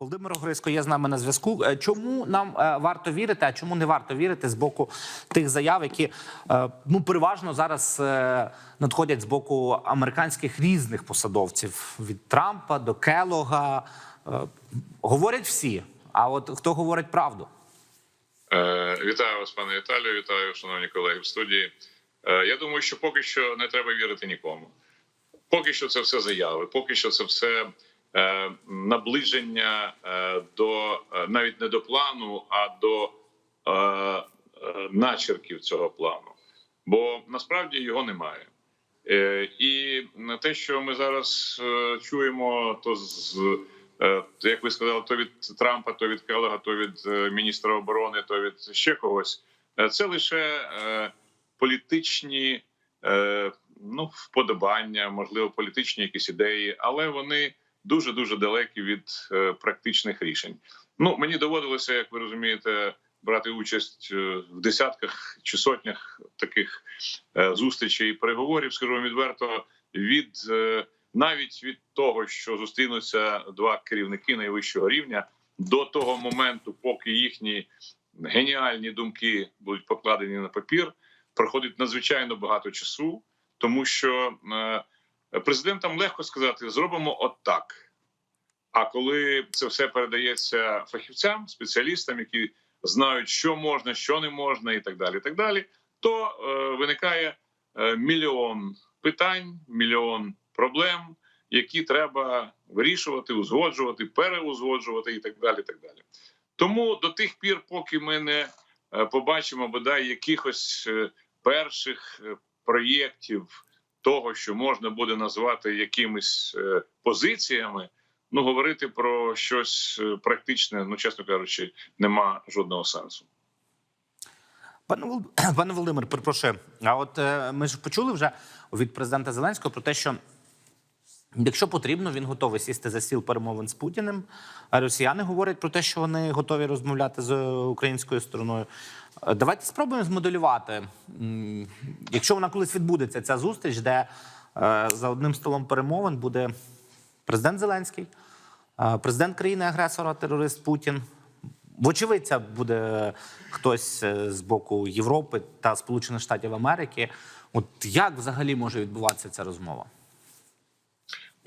Володимир Грицько є з нами на зв'язку. Е, Чому нам е, варто вірити, а чому не варто вірити з боку тих заяв, які е, ну переважно зараз надходять з боку американських різних посадовців від Трампа до Келога? Говорять всі. А от хто говорить правду? Вітаю вас, пане Віталію. Вітаю, шановні колеги в студії. Я думаю, що поки що не треба вірити нікому. Поки що це все заяви, поки що це все наближення е, до е, навіть не до плану, а до е, е, начерків цього плану. Бо насправді його немає. Е, І те, що ми зараз е, чуємо, то з е, як ви сказали, то від Трампа, то від Келега, то від е, міністра оборони, то від ще когось, е, це лише е, політичні е, ну, вподобання, можливо, політичні якісь ідеї, але вони дуже дуже далекі від е, практичних рішень. Ну мені доводилося, як ви розумієте, брати участь е, в десятках чи сотнях таких е, зустрічей і переговорів, скажу вам відверто, від навіть від того, що зустрінуться два керівники найвищого рівня, до того моменту, поки їхні геніальні думки будуть покладені на папір, проходить надзвичайно багато часу, тому що президентам легко сказати: зробимо от так. А коли це все передається фахівцям, спеціалістам, які знають, що можна, що не можна, і так далі, і так далі, то е, виникає е, мільйон питань, мільйон проблем, які треба вирішувати, узгоджувати, переузгоджувати, і так далі. і так далі. Тому до тих пір, поки ми не е, побачимо бодай якихось е, перших е, проєктів того, що можна буде назвати якимись е, позиціями, ну говорити про щось е, практичне, ну чесно кажучи, нема жодного сенсу. Пане Вол... Володимир, перепрошую. А от е, ми ж почули вже від президента Зеленського про те, що якщо потрібно, він готовий сісти за стіл перемовин з Путіним. А росіяни говорять про те, що вони готові розмовляти з українською стороною. Е, Давайте спробуємо змоделювати, якщо вона колись відбудеться, ця зустріч, де е, за одним столом перемовин буде президент Зеленський, е, президент країни-агресора, терорист Путін. Вочевидь, буде хтось з боку Європи та Сполучених Штатів Америки. От як взагалі може відбуватися ця розмова?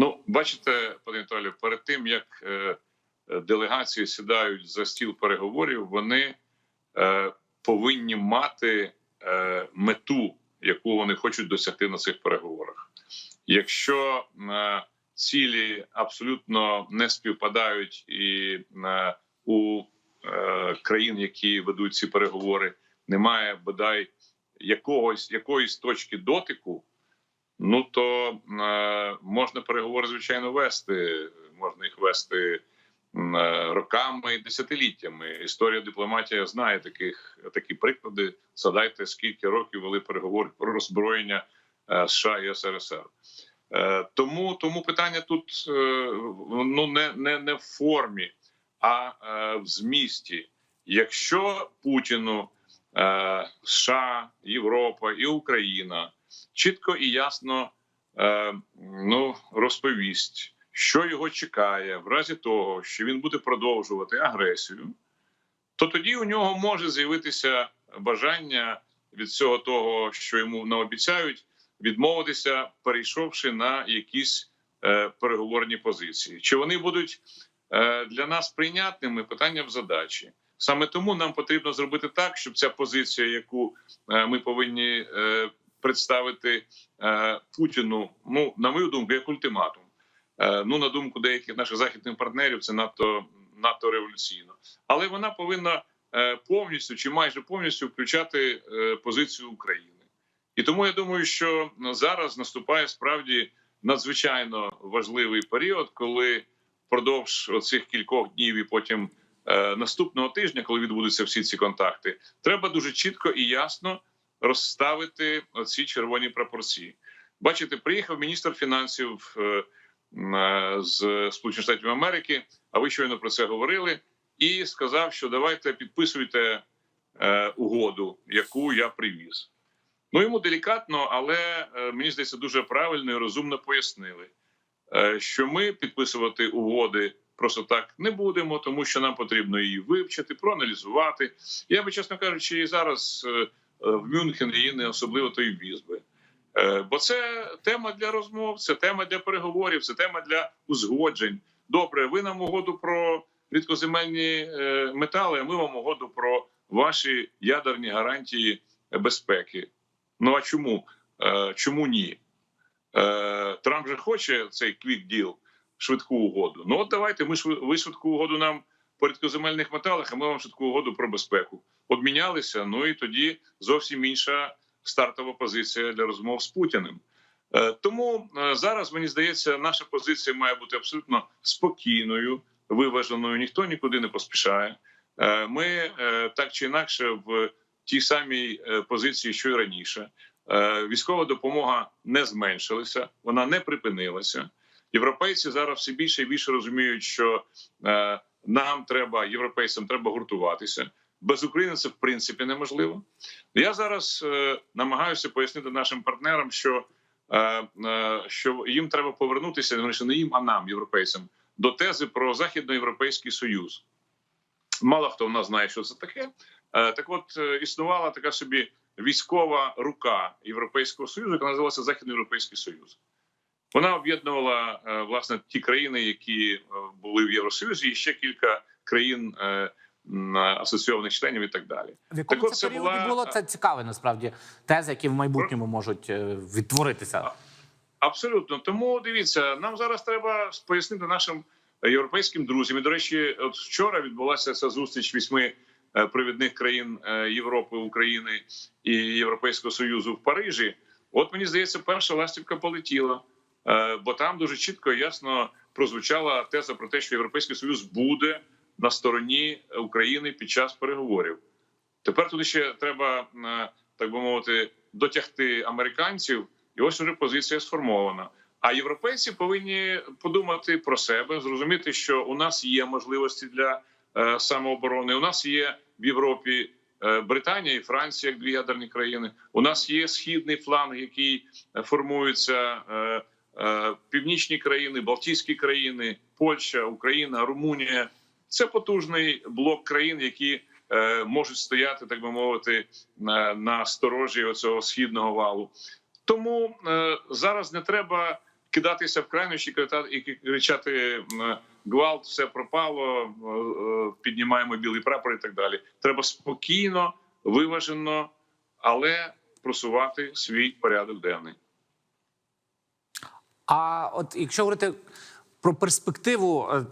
Ну, бачите, пане Віталію, перед тим як е, е, делегації сідають за стіл переговорів, вони е, повинні мати мету, яку вони хочуть досягти на цих переговорах. Якщо цілі абсолютно не співпадають, і у країн, які ведуть ці переговори, немає бодай якогось якоїсь точки дотику. Ну то е, можна переговори звичайно вести. Можна їх вести е, роками і десятиліттями. Історія дипломатія знає таких такі приклади. Згадайте, скільки років вели переговори про роззброєння е, США і СРСР. Тому тому питання тут ну не, не, не в формі, а в змісті. Якщо Путіну США, Європа і Україна чітко і ясно е, ну, розповість, що його чекає в разі того, що він буде продовжувати агресію, то тоді у нього може з'явитися бажання від всього того, що йому наобіцяють, відмовитися, перейшовши на якісь е, переговорні позиції. Чи вони будуть е, для нас прийнятними? Питання в задачі. Саме тому нам потрібно зробити так, щоб ця позиція, яку е, ми повинні е, представити е, Путіну, ну на мою думку, як ультиматум. Е, ну на думку деяких наших західних партнерів, це надто надто революційно, але вона повинна е, повністю чи майже повністю включати е, позицію України. І тому я думаю, що зараз наступає справді надзвичайно важливий період, коли впродовж цих кількох днів і потім е, наступного тижня, коли відбудуться всі ці контакти, треба дуже чітко і ясно розставити ці червоні прапорці. Бачите, приїхав міністр фінансів е, е, з Сполучених Штатів Америки. А ви щойно про це говорили, і сказав, що давайте підписуйте е, угоду, яку я привіз. Ну йому делікатно, але мені здається, дуже правильно і розумно пояснили, що ми підписувати угоди просто так не будемо, тому що нам потрібно її вивчити, проаналізувати. Я би, чесно кажучи, і зараз в Мюнхен її не особливо то й віз би. Е, Бо це тема для розмов, це тема для переговорів, це тема для узгоджень. Добре, ви нам угоду про рідкоземельні е, метали, а ми вам угоду про ваші ядерні гарантії безпеки. Ну а чому? Е, Чому ні? Е, Трамп же хоче цей квік діл, швидку угоду. Ну от давайте ми ви швидку угоду нам по рідкоземельних металах, а ми вам швидку угоду про безпеку. Обмінялися. Ну і тоді зовсім інша стартова позиція для розмов з Путіним. Е, Тому е, зараз мені здається, наша позиція має бути абсолютно спокійною, виваженою. Ніхто нікуди не поспішає. Е, Ми так чи інакше в тій самій позиції, що й раніше. Військова допомога не зменшилася, вона не припинилася. Європейці зараз все більше і більше розуміють, що нам треба європейцям треба гуртуватися. Без України це в принципі неможливо. Я зараз е, намагаюся пояснити нашим партнерам, що, е, е, що їм треба повернутися не їм, а нам, європейцям, до тези про західноєвропейський союз. Мало хто в нас знає, що це таке. Е, так, от е, існувала така собі військова рука Європейського союзу, яка називалася Західноєвропейський Союз. Вона об'єднувала е, власне ті країни, які е, були в Євросоюзі, і ще кілька країн е, асоційованих членів і так далі. В якому Так це періоді була- було це цікаве насправді тези, які в майбутньому можуть е, відтворитися. Абсолютно. Тому дивіться, нам зараз треба пояснити нашим європейським друзям. І, до речі, от вчора відбулася ця зустріч вісьми е, провідних країн е, Європи, України і Європейського Союзу в Парижі. От мені здається, перша ластівка полетіла, Е, бо там дуже чітко і ясно прозвучала теза про те, що Європейський Союз буде на стороні України під час переговорів. Тепер туди ще треба, е, так би мовити, дотягти американців, і ось уже позиція сформована. А європейці повинні подумати про себе, зрозуміти, що у нас є можливості для е, самооборони. У нас є в Європі е, Британія і Франція як дві ядерні країни. У нас є східний фланг, який формується. Північні країни, Балтійські країни, Польща, Україна, Румунія це потужний блок країн, які е, можуть стояти, так би мовити, на, на сторожі оцього східного валу. Тому е, зараз не треба кидатися в крайнощі і кричати гвалт, все пропало, е, е, піднімаємо білий прапор і так далі. Треба спокійно, виважено, але просувати свій порядок денний. А от якщо говорити про перспективу е,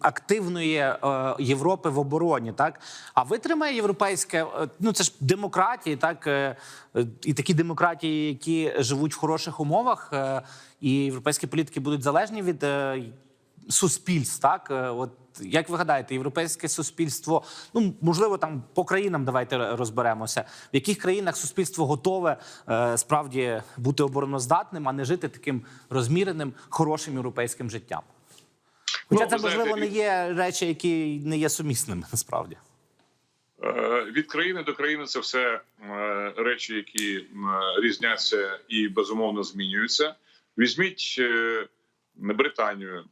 активної е, Європи в обороні, так а витримає європейське, е, ну це ж демократії, так і такі демократії, які живуть в хороших умовах, і європейські політики будуть залежні від суспільств. Так, от як ви гадаєте, європейське суспільство, ну можливо, там по країнам давайте розберемося, в яких країнах суспільство готове е, справді бути обороноздатним, а не жити таким розміреним, хорошим європейським життям. Хоча Ну, це можливо не є речі, які не є сумісними насправді. Е, Від країни до країни це все е, речі, які різняться і безумовно змінюються. Візьміть Британію.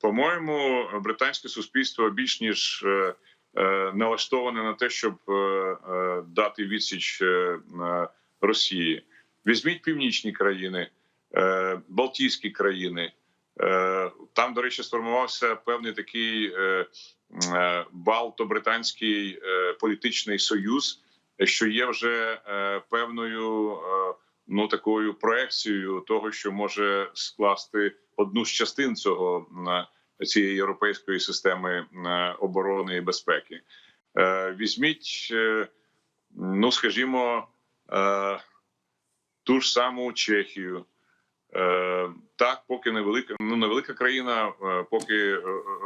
По-моєму, британське суспільство більш ніж е, е, налаштоване на те, щоб е, дати відсіч Росії. Візьміть північні країни, Балтійські країни. Там, до речі, сформувався певний такий балто-британський політичний союз, що є вже певною ну такою проекцією того, що може скласти одну з частин цього е, цієї європейської системи е, оборони і безпеки. Е, Візьміть, ну скажімо, ту ж саму Чехію. Так, поки невелика, ну невелика країна, е, поки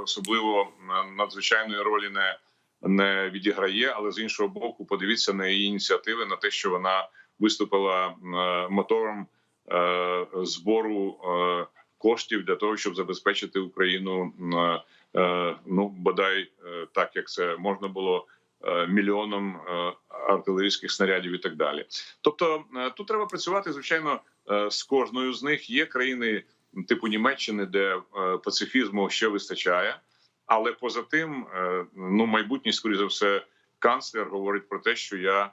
особливо надзвичайної ролі не, не відіграє. Але з іншого боку, подивіться на її ініціативи на те, що вона виступила мотором збору коштів для того, щоб забезпечити Україну е, е, ну бодай е, так, як це можна було мільйоном артилерійських снарядів і так далі. Тобто тут треба працювати звичайно з кожною з них. Є країни типу Німеччини, де пацифізму ще вистачає. Але поза тим, ну майбутній, скоріше за все, канцлер говорить про те, що я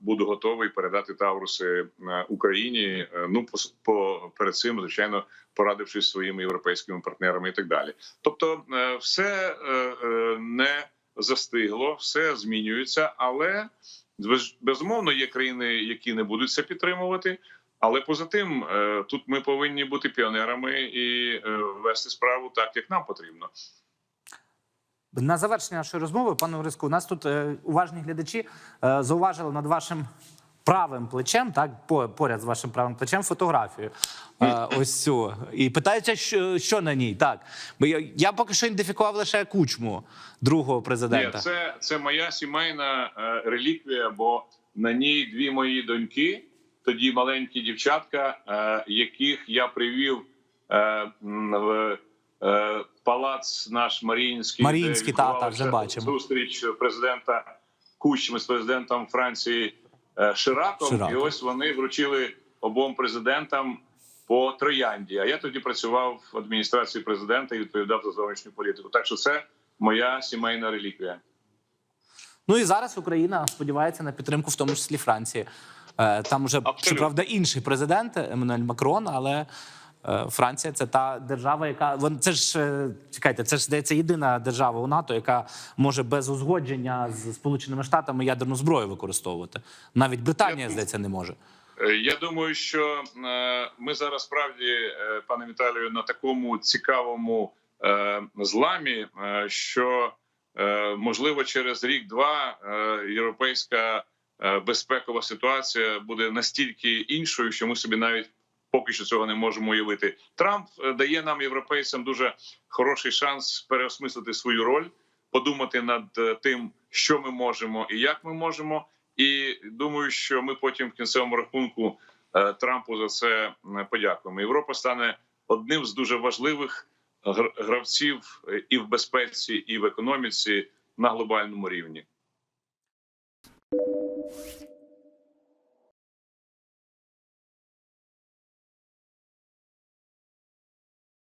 буду готовий передати Тавруси е, Україні. е, Ну по, по перед цим, звичайно, порадившись своїми європейськими партнерами і так далі. Тобто, е, все е, е, не застигло, все змінюється, але без- безумовно є країни, які не будуть це підтримувати. Але поза тим, е, тут ми повинні бути піонерами і е, вести справу так, як нам потрібно. На завершення нашої розмови, пане Ориску, нас тут е, уважні глядачі е, зауважили над вашим правим плечем, так по- поряд з вашим правим плечем, фотографію. Е, ось цю. І питаються, що, що на ній. Так, бо я, я поки що ідентифікував лише кучму другого президента. Ні, це, це моя сімейна е, реліквія, бо на ній дві мої доньки, тоді маленькі дівчатка, е, яких я привів е, в палац наш Маріїнський. Маріїнський, та, та, вже бачимо. Зустріч президента Кучми з президентом Франції е, Шираком. Шираком. І ось вони вручили обом президентам по троянді. А я тоді працював в адміністрації президента і відповідав за зовнішню політику. Так що це моя сімейна реліквія. Ну і зараз Україна сподівається на підтримку, в тому числі Франції. Е, Там Абсолютно. щоправда інший президент Еммануель Макрон, але е, Франція це та держава, яка це ж е, чекайте, це ж здається єдина держава у НАТО, яка може без узгодження з Сполученими Штатами ядерну зброю використовувати. Навіть Британія, Я- здається, не може. Е, Я думаю, що е, ми зараз справді, е, пане Віталію, на такому цікавому е, зламі, е, що е, можливо через рік-два е, європейська е, безпекова ситуація буде настільки іншою, що ми собі навіть поки що цього не можемо уявити. Трамп е, дає нам європейцям дуже хороший шанс переосмислити свою роль, подумати над е, тим, що ми можемо і як ми можемо. І думаю, що ми потім в кінцевому рахунку е, Трампу за це подякуємо. Європа стане одним з дуже важливих гравців і в безпеці, і в економіці на глобальному рівні.